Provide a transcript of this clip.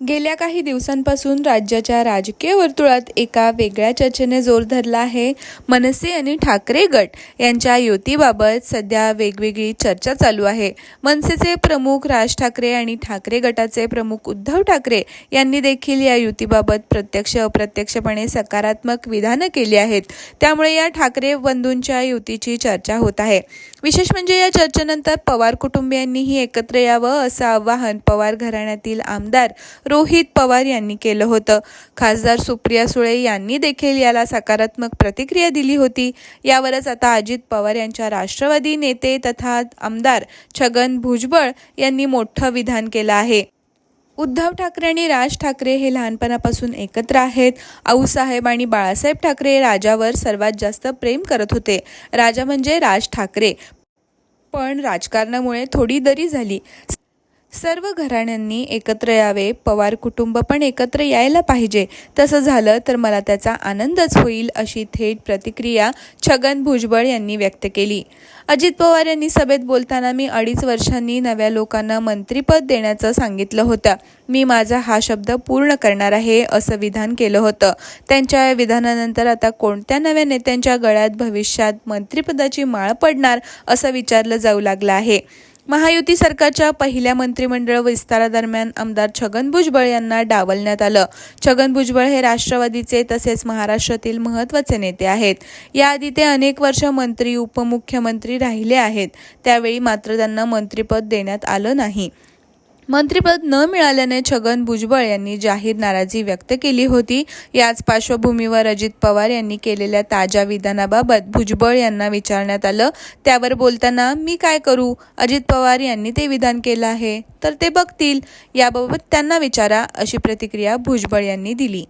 गेल्या काही दिवसांपासून राज्याच्या राजकीय वर्तुळात एका वेगळ्या चर्चेने जोर धरला आहे. मनसे आणि ठाकरे गट यांच्या युतीबाबत सध्या वेगवेगळी चर्चा चालू आहे. मनसेचे प्रमुख राज ठाकरे आणि ठाकरे गटाचे प्रमुख उद्धव ठाकरे यांनी देखील या युतीबाबत प्रत्यक्ष अप्रत्यक्षपणे सकारात्मक विधानं केली आहेत. त्यामुळे या ठाकरे बंधूंच्या युतीची चर्चा होत आहे. विशेष म्हणजे या चर्चेनंतर पवार कुटुंबियांनीही एकत्र यावं असं आवाहन पवार घराण्यातील आमदार रोहित पवार यांनी केलं होतं. खासदार सुप्रिया सुळे यांनी देखील याला सकारात्मक प्रतिक्रिया दिली होती. यावरच आता अजित पवार यांच्या राष्ट्रवादी नेते तथा आमदार छगन भुजबळ यांनी मोठं विधान केलं आहे. उद्धव ठाकरे आणि राज ठाकरे हे लहानपणापासून एकत्र आहेत. आऊसाहेब आणि बाळासाहेब ठाकरे राजावर सर्वात जास्त प्रेम करत होते. राजा म्हणजे राज ठाकरे. पण राजकारणामुळे थोडी दरी झाली. सर्व घराण्यांनी एकत्र यावे पवार कुटुंब पण एकत्र यायला पाहिजे. तसं झालं तर मला त्याचा आनंदच होईल अशी थेट प्रतिक्रिया छगन भुजबळ यांनी व्यक्त केली. अजित पवार यांनी सभेत बोलताना मी अडीच वर्षांनी नव्या लोकांना मंत्रिपद देण्याचं सांगितलं होतं. मी माझा हा शब्द पूर्ण करणार आहे असं विधान केलं होतं. त्यांच्या या विधानानंतर आता कोणत्या नव्या नेत्यांच्या गळ्यात भविष्यात मंत्रिपदाची माळ पडणार असं विचारलं जाऊ लागलं आहे. महायुती सरकारच्या पहिल्या मंत्रिमंडळ विस्तारादरम्यान आमदार छगन भुजबळ यांना डावलण्यात आलं. छगन भुजबळ हे राष्ट्रवादीचे तसेच महाराष्ट्रातील महत्त्वाचे नेते आहेत. याआधी ते अनेक वर्ष मंत्री उपमुख्यमंत्री राहिले आहेत. त्यावेळी मात्र त्यांना मंत्रिपद देण्यात आलं नाही. मंत्रिपद न मिळाल्याने छगन भुजबळ यांनी जाहीर नाराजी व्यक्त केली होती. याच पार्श्वभूमीवर अजित पवार यांनी केलेल्या ताज्या विधानाबाबत भुजबळ यांना विचारण्यात आलं. त्यावर बोलताना मी काय करू? अजित पवार यांनी ते विधान केलं आहे तर ते बघतील. याबाबत त्यांना विचारा अशी प्रतिक्रिया भुजबळ यांनी दिली.